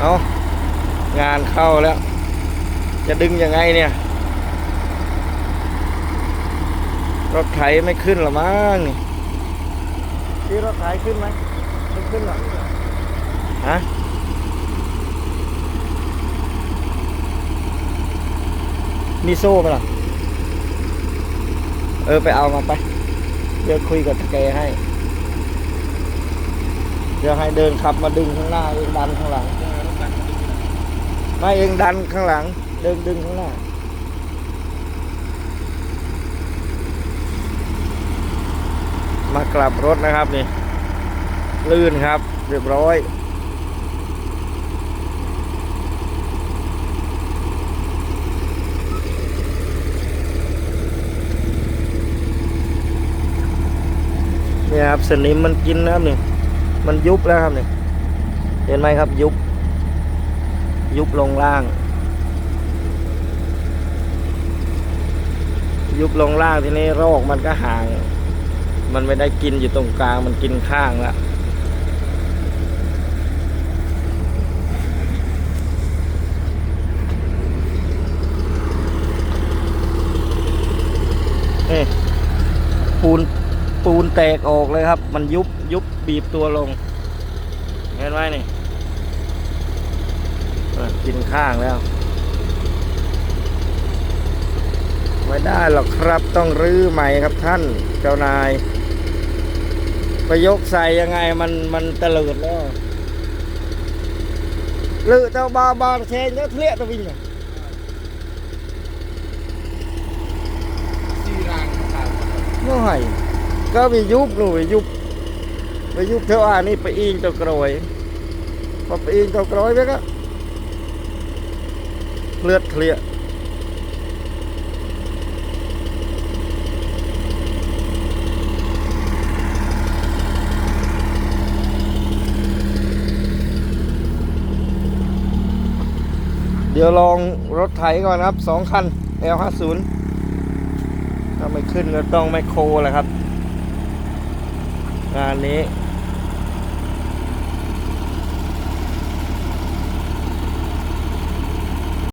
เอางานเข้าแล้ว จะดึงยังไงเนี่ย รถไถไม่ขึ้นหรอมั้งนี่ที่รถไถขึ้นไหมไม่ขึ้นหรอฮะมีโซ่ไหมล่ะ เออ ไปเอามาไป เดี๋ยวคุยกับตะแกให้ เดี๋ยวให้เดินขับมาดึงข้างหน้าเองดันข้างหลัง ม่เองดันข้างหลังดินดึงข้างหน้ามากลับรถนะครับนี่ ลื่นครับ เรียบร้อยเนี่ยครับสนิมมันกินนะครับนี่ มันยุบแล้วครับนี่ เห็นไหมครับยุบ ยุบลงล่าง ยุบลงล่างทีนี้โรคมันก็ห่าง มันไม่ได้กินอยู่ตรงกลางมันกินข้างละนี่ปูนปูนแตกออกเลยครับ มันยุบยุบบีบตัวลง เห็นไหมนี่ กินข้างแล้ว ไม่ได้หรอกครับต้องรื้อใหม่ครับท่านเจ้านายไปยกใส่ยังไงมันมันเตลิดแล้วลือเจ้าบาบาเชนเนื้อเทะตะวิงเนี่ยสี่รางน้อยก็ไปยุบหนูไปยุบไปยุบเท่าอ่านี่ไปอิงตัวกรอยพอไปอิงตัวกรอยไปก็ เลือดเคลียเดี๋ยวลองรถไถก่อนครับสองคัน L50 ถ้าไม่ขึ้นก็ต้องไมโครแหละครับ งานนี้